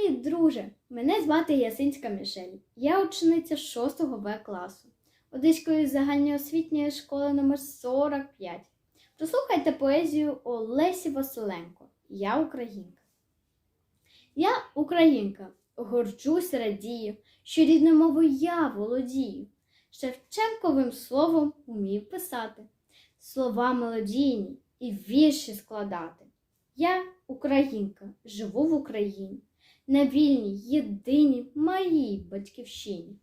Привіт, друже! Мене звати Ясинська Мішель. Я учениця 6 В класу Одеської загальноосвітньої школи номер 45. Прослухайте поезію Олесі Василенко. Я українка. Я українка, горджусь, радію, що рідною мовою я володію. Шевченковим словом умію писати, слова мелодійні і вірші складати. Я українка, живу в Україні, на вільній, єдиній моїй батьківщині,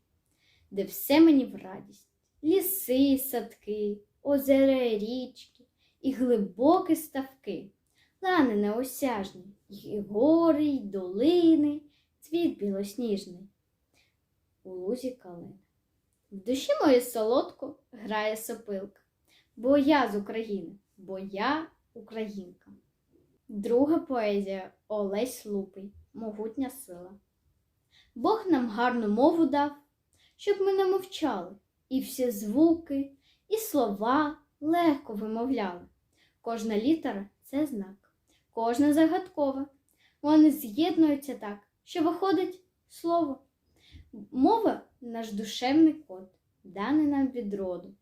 де все мені в радість, ліси, садки, озера, річки і глибокі ставки, лани неосяжні, і гори, й долини, цвіт білосніжний. У лузі калина. В душі моїй солодко грає сопилка, бо я з України, бо я українка. Друга поезія Олесь Лупий Могутня сила. Бог нам гарну мову дав, щоб ми не мовчали, і всі звуки, і слова легко вимовляли. Кожна літера це знак, кожна загадкова. Вони з'єднуються так, що виходить слово. Мова наш душевний код, даний нам від роду.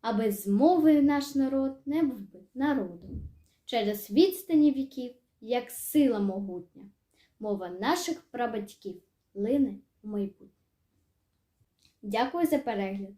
А без мови наш народ не був би народом. Через відстані віків, як сила могутня, мова наших прабатьків лине в майбутнє. Дякую за перегляд!